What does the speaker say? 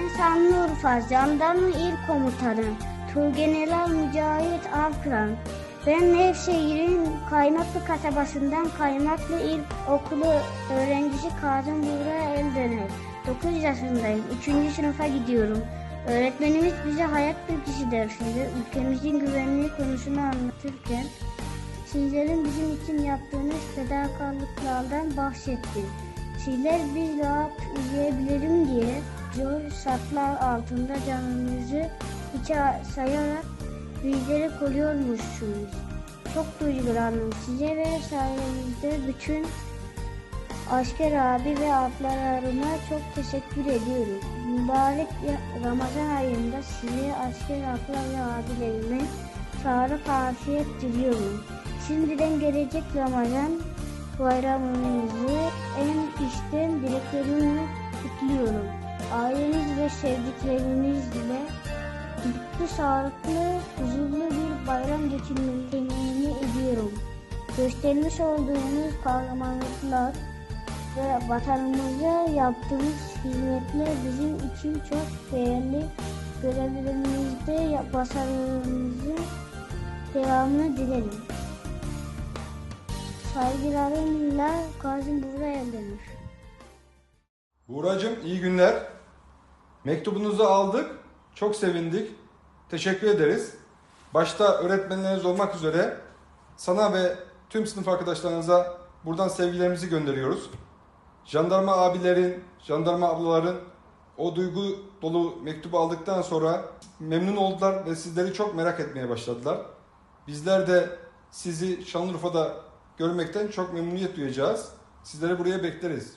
Merhaba, Jandarma İl Komutanı Tuğgeneral Mücahit Avkıran. Ben Nevşehir'in Kaymaklı kasabasından Kaymaklı İl Okulu öğrencisi Kazım Buğra Eldöner. 9 yaşındayım, 3. sınıfa gidiyorum. Öğretmenimiz bize hayat bilgisi dersinde ülkemizin güvenliği konusunu anlatırken sizlerin bizim için yaptığınız fedakarlıklardan bahsetti. Sizler biz rahat uyuyabilirim diye zor şartlar altında canınızı hiçe sayarak bizleri koruyormuşsunuz. Çok duygulandım size ve sayenizde bütün asker abi ve ablalarıma çok teşekkür ediyorum. Mübarek Ramazan ayında size asker abla ve abilerime sağlık afiyet diliyorum. Şimdiden gelecek Ramazan bayramınızı en içten dileklerimle sevdiklerinizle mutlu, sağlıklı, huzurlu bir bayram geçirmeyi temenni ediyorum. Göstermiş olduğunuz kahramanlıklar ve vatanımıza yaptığımız hizmetler bizim için çok değerli. Görevlerimizde başarılarınızın devamını dilerim. Saygılarımla Kazım Buğra Eldenir. Buğracığım iyi günler. Mektubunuzu aldık. Çok sevindik. Teşekkür ederiz. Başta öğretmenleriniz olmak üzere sana ve tüm sınıf arkadaşlarınıza buradan sevgilerimizi gönderiyoruz. Jandarma abilerin, jandarma ablaların o duygu dolu mektubu aldıktan sonra memnun oldular ve sizleri çok merak etmeye başladılar. Bizler de sizi Şanlıurfa'da görmekten çok memnuniyet duyacağız. Sizleri buraya bekleriz.